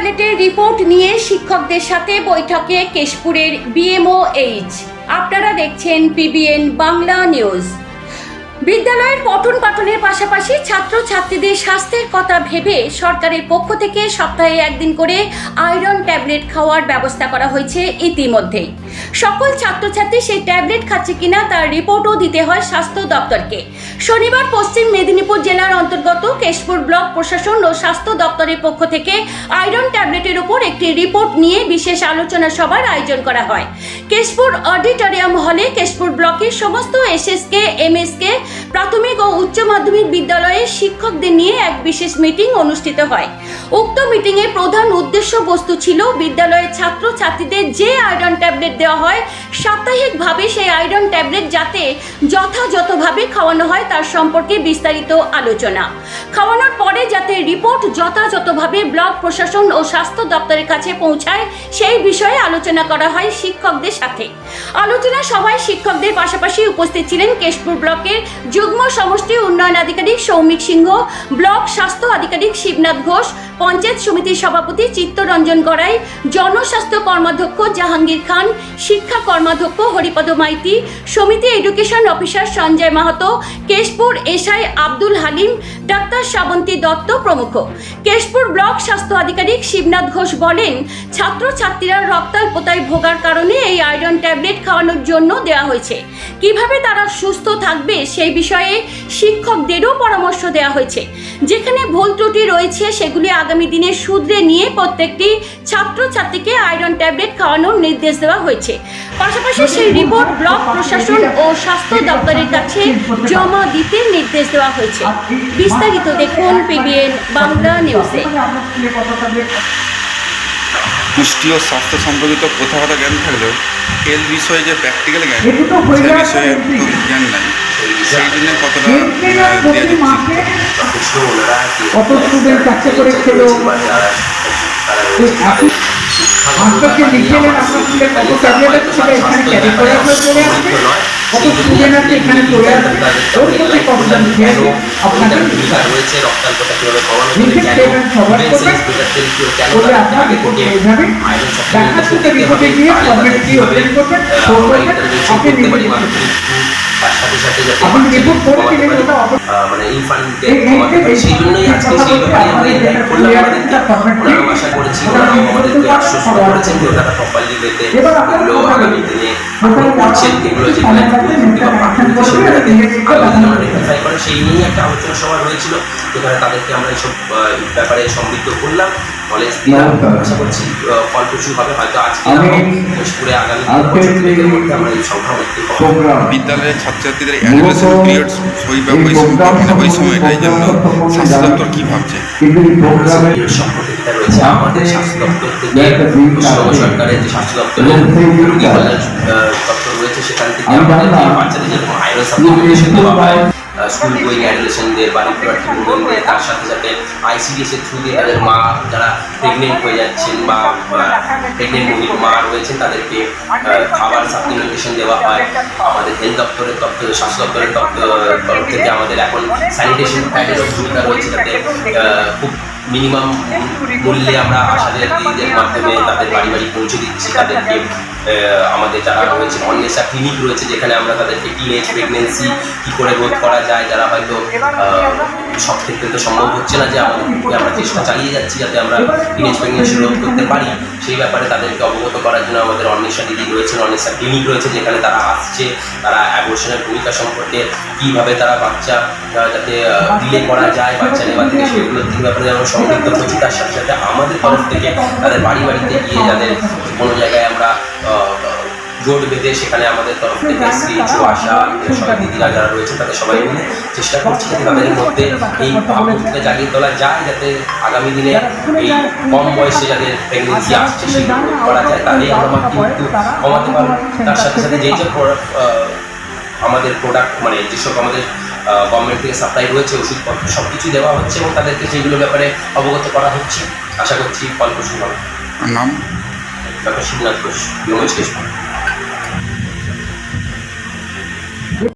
ট্যাবলেটের রিপোর্ট নিয়ে শিক্ষকদের সাথে বৈঠকে কেশপুরের বিএমও এইচ আপনারা দেখছেন পিবিএন বাংলা নিউজ। বিদ্যালয়ের পঠন পাঠনের পাশাপাশি ছাত্রছাত্রীদের স্বাস্থ্যের কথা ভেবে সরকারের পক্ষ থেকে সপ্তাহে একদিন করে আয়রন ট্যাবলেট খাওয়ার ব্যবস্থা করা হয়েছে ইতিমধ্যেই সকল ছাত্রছাত্রী সেই ট্যাবলেট খাচ্ছে কিনা তার রিপোর্টও দিতে হয় স্বাস্থ্য দপ্তরকে। শনিবার পশ্চিম মেদিনীপুর জেলার অন্তর্গত কেশপুর ব্লক প্রশাসন ও স্বাস্থ্য দপ্তরের পক্ষ থেকে আয়রন ট্যাবলেটের উপর একটি রিপোর্ট নিয়ে বিশেষ আলোচনা সভার আয়োজন করা হয়। কেশপুর অডিটোরিয়াম হলে কেশপুর ব্লকের সমস্ত এসএসকে, এমএসকে প্রাথমিক ও উচ্চ মাধ্যমিক বিদ্যালয়ের শিক্ষকদের নিয়ে এক বিশেষ মিটিং অনুষ্ঠিত হয়। উক্ত মিটিংয়ে প্রধান উদ্দেশ্য বস্তু ছিল বিদ্যালয়ের ছাত্র ছাত্রীদের যে আয়রন ট্যাবলেট দেওয়া হয়, সাপ্তাহিকভাবে সেই আয়রন ট্যাবলেট যাতে যথাযথভাবে খাওয়ানো হয় তার সম্পর্কে বিস্তারিত আলোচনা। খাওয়ানোর পরে যাতে রিপোর্ট যথাযথভাবে ব্লক প্রশাসন ও স্বাস্থ্য দপ্তরের কাছে পৌঁছায়, সেই বিষয়ে আলোচনা করা হয় শিক্ষকদের সাথে। আলোচনা সভায় শিক্ষকদের পাশাপাশি উপস্থিত ছিলেন কেশপুর ব্লকের যুগ্ম সমষ্টি উন্নয়ন আধিকারিক সৌমিক সিংহ, ব্লক স্বাস্থ্য আধিকারিক শিবনাথ ঘোষ, পঞ্চায়েত সমিতির সভাপতি চিত্তরঞ্জন গড়াই, জনস্বাস্থ্য কর্মাধ্যক্ষ জাহাঙ্গীর খান, শিক্ষা কর্মাধ্যক্ষ হরিপদ মাইতি, সমিতি education officer Sanjay Mahato, Keshpur SI Abdul Halim, doctor Srabanti Dutta প্রমুখ। কেশপুর ব্লক স্বাস্থ্য আধিকারিক শিবনাথ ঘোষ বলেন, ছাত্রছাত্রীরা রক্তাল্পতায় ভোগার কারণে এই আয়রন ট্যাবলেট খাওয়ানোর জন্য দেওয়া হয়েছে। কীভাবে তারা সুস্থ থাকবে সেই বিষয়ে শিক্ষকদেরও পরামর্শ দেওয়া হয়েছে। যেখানে ভুল ত্রুটি রয়েছে সেগুলি আগামী দিনে শুধরে নিয়ে প্রত্যেকটি ছাত্রছাত্রীকে আয়রন ট্যাবলেট খাওয়ানোর নির্দেশ দেওয়া হয়েছে। পাশাপাশি সেই রিপোর্ট ব্লক প্রশাসন ও স্বাস্থ্য দপ্তরের কাছে জমা দিতে নির্দেশ দেওয়া হয়েছে। বিস্তারিত দেখুন পিবিএন বাংলা নিউজে। পুষ্টি ও স্বাস্থ্য সম্পর্কিত প্রথাগত জ্ঞান থাকলেও হেলথ বিষয়ে যে প্র্যাকটিক্যাল জ্ঞান সে বিষয়ে জ্ঞান নাই। সেই জন্য কতটা এর কত স্টুডেন্ট কাছে করে খেলো? মাস্টারকে লিখে নেন আপনার কত ট্যাবলেট আছে সেটা এখানে ক্যারি করে আপনার চলে আসবে। রয়েছে রক্তাল্পতা কীভাবে কমানো তারা সাথে সাথে যাতে মানে এই এই সেই জন্যই আজকে সেই ব্যাপারে আমরা করলাম ওনারাও আশা করেছি ওনারাও আমাদেরকে আশ্বস্ত করেছেন যে ওনারা প্রপারলি আপনারা এগুলো আগামী। দিনে করছেন এগুলো কিছু করে সেই নিয়ে একটা আলোচনা সভা হয়েছিল যেখানে তাদেরকে আমরা এইসব ব্যাপারে সমৃদ্ধ করলাম দিলাম আশা করছি ফলপ্রসূ হবে হয়তো আজকে পুরে আগামী আমরা এই প্রোগ্রাম বিদ্যালয়ের ছাত্রছাত্রীদের মূলত পিরিয়ড ওই বা ওই সময়টাই জন্য স্বাস্থ্য দপ্তর কি ভাবছে রয়েছে আমাদের স্বাস্থ্য দপ্তর থেকে। সরকারের যে স্বাস্থ্য দপ্তরের রোগী কল্যাণ আহ, সেখান থেকে আমাদের বাচ্চাদের যেরকম আয়রন সাপ্লিমেন্টেশন দেওয়া হয় স্কুল স্কুল গোয়িং অ্যাডুলেশনদের বাড়ি ফেরার স্টুডেন্টদের তার সাথে সাথে আইসিডিএস এর থ্রু দিয়ে তাদের মা যারা প্রেগনেন্ট হয়ে যাচ্ছেন বা প্রেগনেন্ট মহিলা মা রয়েছেন তাদেরকে খাবার সাপ্লিমেন্টেশন দেওয়া হয়। আমাদের হেলথ দপ্তরের দপ্তর স্বাস্থ্য দপ্তরের দপ্তর তরফ থেকে আমাদের এখন স্যানিটেশন প্যাডেরও ভূমিকা রয়েছে যাতে খুব মিনিমাম মূল্যে আমরা আশাদের দিদিদের মাধ্যমে তাদের বাড়ি বাড়ি পৌঁছে দিচ্ছি, তাদেরকে আমাদের যারা রয়েছে অন্বেষা ক্লিনিক রয়েছে যেখানে আমরা তাদেরকে টিনেজ প্রেগনেন্সি কী করে রোধ করা যায়, যারা হয়তো সব ক্ষেত্রে তো সম্ভব হচ্ছে না যে আমাদের আমরা চেষ্টা চালিয়ে যাচ্ছি যাতে আমরা টিনেজ প্রেগনেন্সি রোধ করতে পারি। সেই ব্যাপারে তাদেরকে অবগত করার জন্য আমাদের অন্বেষা দিদি রয়েছেন, অন্বেষা ক্লিনিক রয়েছে যেখানে তারা আসছে, তারা অ্যাবর্শনের ভূমিকা সম্পর্কে কীভাবে তারা বাচ্চা যাতে ডিলে করা যায়, বাচ্চা নেওয়া থেকে সেগুলোর ব্যাপারে যেমন সমৃদ্ধ করছি তার সাথে সাথে আমাদের তরফ থেকে তাদের বাড়ি বাড়িতে গিয়ে যাদের কোনো জায়গায় আমরা জোট বেঁধে সেখানে আমাদের তরফ থেকে সিএইচও আশা সবাই দিদিরা যারা রয়েছে, তাদের সবাই মিলে চেষ্টা করছি যাতে তাদের মধ্যে এই ভাবমূর্তিটা জাগিয়ে তোলা যায়, যাতে আগামী দিনে এই কম বয়সে যাদের প্রেগনেন্সি আসছে সেগুলো করা যায় তাহলেই আমরা কিন্তু কমাতে পারব। তার সাথে সাথে যেই যে আমাদের প্রোডাক্ট মানে যেসব আমাদের গভর্নমেন্ট থেকে সাপ্লাই রয়েছে ওষুধপত্র সব কিছুই দেওয়া হচ্ছে এবং তাদেরকে সেইগুলো ব্যাপারে অবগত করা হচ্ছে আশা করছি ফলপ্রসূ হবে। নাম? Doctor Shibnath Ghosh station